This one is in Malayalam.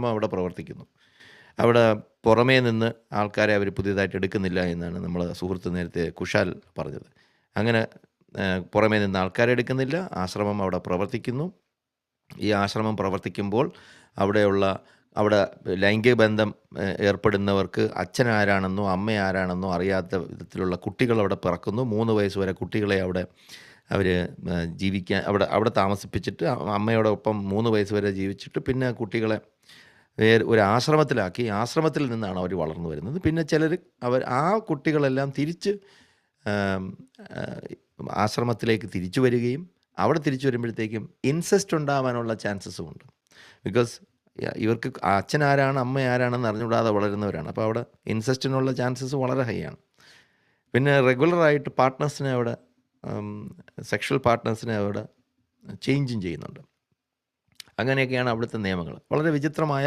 ആശ്രമം അവിടെ പ്രവർത്തിക്കുന്നു. അവിടെ പുറമേ നിന്ന് ആൾക്കാരെ അവർ പുതിയതായിട്ട് എടുക്കുന്നില്ല എന്നാണ് നമ്മൾ സുഹൃത്ത് നേരത്തെ കുഷാൽ പറഞ്ഞത്. അങ്ങനെ പുറമേ നിന്ന് ആൾക്കാരെ എടുക്കുന്നില്ല ആശ്രമം അവിടെ പ്രവർത്തിക്കുന്നു. ഈ ആശ്രമം പ്രവർത്തിക്കുമ്പോൾ അവിടെയുള്ള അവിടെ ലൈംഗിക ബന്ധം ഏർപ്പെടുന്നവർക്ക് അച്ഛൻ ആരാണെന്നോ അമ്മ ആരാണെന്നോ അറിയാത്ത വിധത്തിലുള്ള കുട്ടികൾ അവിടെ പിറക്കുന്നു. മൂന്ന് വയസ്സ് വരെ കുട്ടികളെ അവിടെ അവർ ജീവിക്കാൻ അവിടെ അവിടെ താമസിപ്പിച്ചിട്ട് അമ്മയോടൊപ്പം മൂന്ന് വയസ്സ് വരെ ജീവിച്ചിട്ട് പിന്നെ കുട്ടികളെ വേറെ ഒരു ആശ്രമത്തിലാക്കി. ആശ്രമത്തിൽ നിന്നാണ് അവർ വളർന്നു വരുന്നത്. പിന്നെ ചിലർ അവർ ആ കുട്ടികളെല്ലാം തിരിച്ച് ആശ്രമത്തിലേക്ക് തിരിച്ചു വരികയും അവിടെ തിരിച്ചു വരുമ്പോഴത്തേക്കും ഇൻസെസ്റ്റ് ഉണ്ടാവാനുള്ള ചാൻസസും ഉണ്ട്. ബിക്കോസ് ഇവർക്ക് അച്ഛൻ ആരാണ് അമ്മ ആരാണെന്ന് അറിഞ്ഞുകൂടാതെ വളരുന്നവരാണ്. അപ്പോൾ അവിടെ ഇൻസെസ്റ്റിനുള്ള ചാൻസസ് വളരെ ഹൈ ആണ് പിന്നെ റെഗുലറായിട്ട് പാർട്ട്നേഴ്സിനെ അവിടെ സെക്ഷൽ പാർട്ട്നേഴ്സിനെ അവിടെ ചേഞ്ചും ചെയ്യുന്നുണ്ട്. അങ്ങനെയൊക്കെയാണ് അവിടുത്തെ നിയമങ്ങൾ. വളരെ വിചിത്രമായ